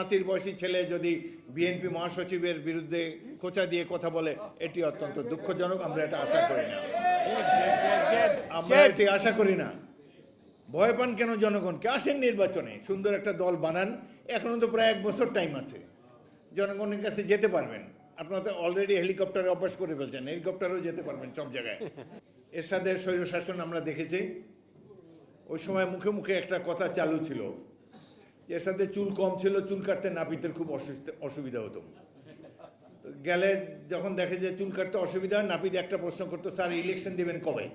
নাতির বয়সী ছেলে যদি বিএনপি মহাসচিবের বিরুদ্ধে খোঁচা দিয়ে কথা বলে এটি অত্যন্ত দুঃখজনক। আমরা এটা আশা করি না। আমরা এটি আশা করি না। ভয় পান কেন জনগণকে আসেন নির্বাচনে? সুন্দর একটা দল বানান। এখনও তো প্রায় এক বছর টাইম আছে। জনগণের কাছে যেতে পারবেন। আপনারা তো অলরেডি হেলিকপ্টারে অভ্যাস করে ফেলছেন। হেলিকপ্টারেও যেতে পারবেন সব জায়গায়। এরশাদের স্বৈর শাসন আমরা দেখেছি। ওই সময় মুখে মুখে একটা কথা চালু ছিল। এর সাথে চুল কম ছিল, চুল কাটতে নাপিতের খুব অসুবিধা হতো। তো গেলে যখন দেখে যে চুল কাটতে অসুবিধা, নাপিত একটা প্রশ্ন করতো, স্যার, ইলেকশন দেবেন কবে?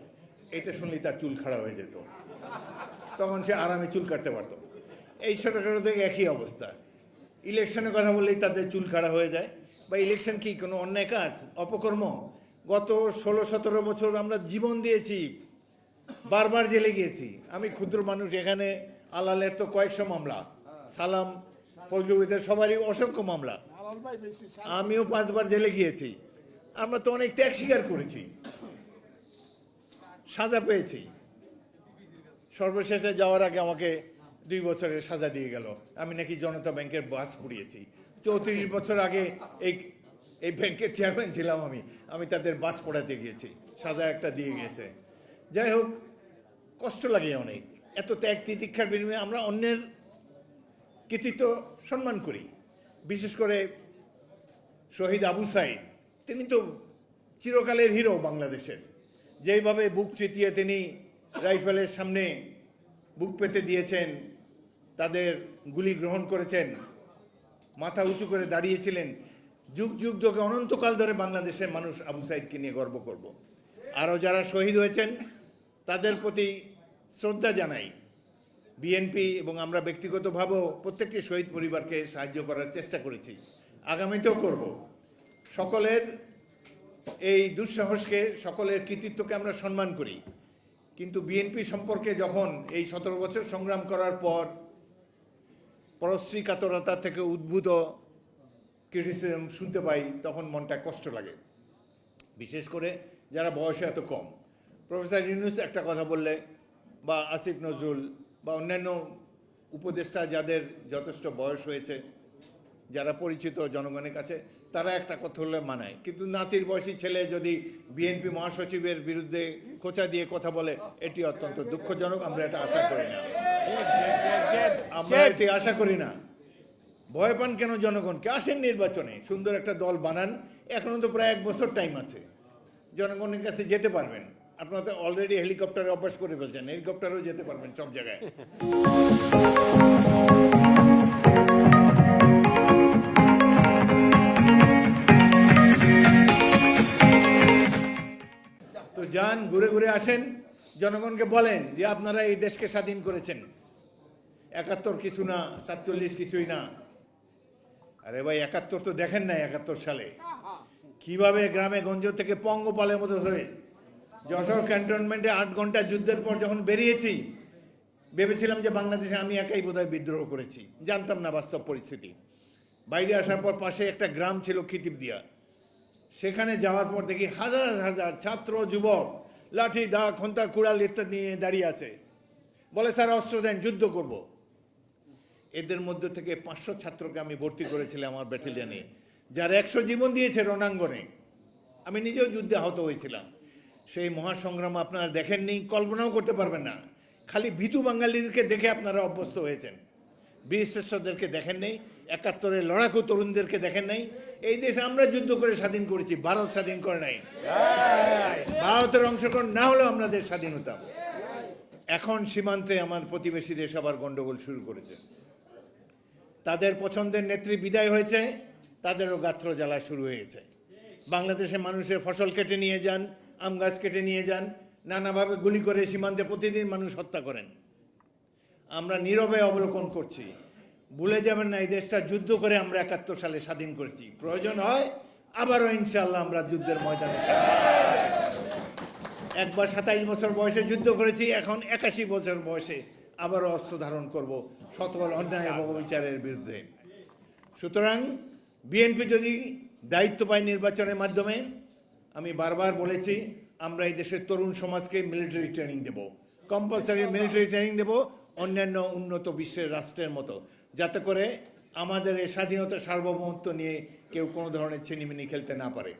এটা শুনলেই তার চুল খাড়া হয়ে যেত। তখন সে আরামে চুল কাটতে পারতো। এই থেকে একই অবস্থা। ইলেকশনের কথা বললেই তাদের চুল খাড়া হয়ে যায়। বা ইলেকশন কি, কোনো অন্যায় কাজ? অপকর্ম? গত ষোলো, সতেরো বছর আমরা জীবন দিয়েছি। বারবার জেলে গিয়েছি। আমি ক্ষুদ্র মানুষ, এখানে আলালের তো কয়েকশো মামলা। সালাম ফজলুবিদের সবারই অসংখ্য মামলা। আমিও পাঁচবার জেলে গিয়েছি। আমরা তো অনেক ত্যাগ স্বীকার করেছি। সাজা পেয়েছি। সর্বশেষে যাওয়ার আগে আমাকে দুই বছরের সাজা দিয়ে গেল। আমি নাকি জনতা ব্যাংকের বাস পুড়িয়েছি। চৌত্রিশ বছর আগে এই এই ব্যাংকের চেয়ারম্যান ছিলাম আমি। আমি তাদের বাস পড়াতে গিয়েছি। সাজা একটা দিয়ে গিয়েছে। যাই হোক কষ্ট লাগে অনেক। এত ত্যাগ তিতিক্ষার বিনিময়ে আমরা অন্যের কৃতিত্ব সম্মান করি। বিশেষ করে শহীদ আবু সাইদ, তিনি তো চিরকালের হিরো বাংলাদেশের। যেইভাবে বুক চিতিয়ে তিনি রাইফেলের সামনে বুক পেতে দিয়েছেন, তাদের গুলি গ্রহণ করেছেন, মাথা উঁচু করে দাঁড়িয়েছিলেন, যুগ যুগ ধরে, অনন্তকাল ধরে বাংলাদেশের মানুষ আবু সাইদকে নিয়ে গর্ব করব। আরও যারা শহীদ হয়েছেন, তাদের প্রতি শ্রদ্ধা জানাই। বিএনপি এবং আমরা ব্যক্তিগতভাবেও প্রত্যেকটি শহীদ পরিবারকে সাহায্য করার চেষ্টা করেছি। আগামীতেও করব। সকলের এই দুঃসাহসকে, সকলের কৃতিত্বকে আমরা সম্মান করি। কিন্তু বিএনপি সম্পর্কে যখন এই সতেরো বছর সংগ্রাম করার পর পরশ্রী কাতরতা থেকে উদ্ভূত ক্রিটিসিজম শুনতে পাই, তখন মনটা কষ্ট লাগে। বিশেষ করে যারা বয়সে এত কম। প্রফেসর ইউনুস একটা কথা বললে, বা আসিফ নজরুল বা অন্যান্য উপদেষ্টা যাদের যথেষ্ট বয়স হয়েছে যারা পরিচিত জনগণের কাছে তারা একটা কথা হলে মানায়। কিন্তু নাতির বয়সী ছেলে যদি বিএনপি মহাসচিবের বিরুদ্ধে খোঁচা দিয়ে কথা বলে এটি অত্যন্ত দুঃখজনক আমরা এটা আশা করি না। আমরা এটি আশা করি না। ভয় পান কেন জনগণকে? আসেন নির্বাচনে সুন্দর একটা দল বানান এখনও তো প্রায় এক বছর টাইম আছে। জনগণের কাছে যেতে পারবেন। আপনারা তো অলরেডি হেলিকপ্টারে অভ্যাস করে ফেলছেন হেলিকপ্টারেও যেতে পারবেন সব জায়গায়। তো যান, ঘুরে ঘুরে আসেন, জনগণকে বলেন যে আপনারা এই দেশকে স্বাধীন করেছেন। একাত্তর কিছু না, সাতচল্লিশ কিছুই না। আরে ভাই, একাত্তর তো দেখেন না একাত্তর সালে। কীভাবে গ্রামে গঞ্জ থেকে পঙ্গপালের মতো ধরে যশোর ক্যান্টনমেন্টে আট ঘণ্টা যুদ্ধের পর যখন বেরিয়েছি, ভেবেছিলাম যে বাংলাদেশে আমি একাই বোধহয় বিদ্রোহ করেছি। জানতাম না বাস্তব পরিস্থিতি। বাইরে আসার পর পাশে একটা গ্রাম ছিল খিতিব দিয়া। সেখানে যাওয়ার পর দেখি হাজার হাজার ছাত্র, যুবক, লাঠি দা খন্তা, কুড়াল ইত্যাদি নিয়ে দাঁড়িয়ে আছে। বলে, স্যার, অস্ত্র দেন, যুদ্ধ করব। এদের মধ্যে থেকে পাঁচশো ছাত্রকে আমি ভর্তি করেছিলাম আমার ব্যাটালিয়ানে যার একশো জীবন দিয়েছে রণাঙ্গনে। আমি নিজেও যুদ্ধে আহত হয়েছিলাম। সেই মহাসংগ্রাম আপনারা দেখেননি, কল্পনাও করতে পারবেন না। খালি ভীতু বাঙালিদেরকে দেখে আপনারা অভ্যস্ত হয়েছেন। বীর শ্রেষ্ঠদেরকে দেখেন নেই, একাত্তরের লড়াকু তরুণদেরকে দেখেন নাই। এই দেশে আমরা যুদ্ধ করে স্বাধীন করেছি, ভারত স্বাধীন করে নাই। ভারতের অংশগ্রহণ না হলেও আমরা দেশ স্বাধীন হতাম। এখন সীমান্তে আমার প্রতিবেশী দেশ আবার গন্ডগোল শুরু করেছে। তাদের পছন্দের নেত্রী বিদায় হয়েছে, তাদেরও গাত্র জ্বালা শুরু হয়েছে। বাংলাদেশে মানুষের ফসল কেটে নিয়ে যান আম গাছ কেটে নিয়ে যান, নানাভাবে গুলি করে সীমান্তে প্রতিদিন মানুষ হত্যা করেন। আমরা নীরবে অবলোকন করছি। ভুলে যাবেন না, এই দেশটা যুদ্ধ করে আমরা একাত্তর সালে স্বাধীন করেছি। প্রয়োজন হয় আবারও ইনশাল্লাহ আমরা যুদ্ধের ময়দানে একবার সাতাইশ বছর বয়সে যুদ্ধ করেছি, এখন একাশি বছর বয়সে আবারও অস্ত্র ধারণ করব সকল অন্যায় এবং অবিচারের বিরুদ্ধে। সুতরাং বিএনপি যদি দায়িত্ব পায় নির্বাচনের মাধ্যমে আমি বারবার বলেছি, আমরা এই দেশের তরুণ সমাজকে মিলিটারি ট্রেনিং দেব। কম্পালসারি মিলিটারি ট্রেনিং দেব, অন্যান্য উন্নত বিশ্বের রাষ্ট্রের মতো। যাতে করে আমাদের এই স্বাধীনতা সার্বভৌমত্ব নিয়ে কেউ কোনো ধরনের ছিনিমিনি খেলতে না পারে।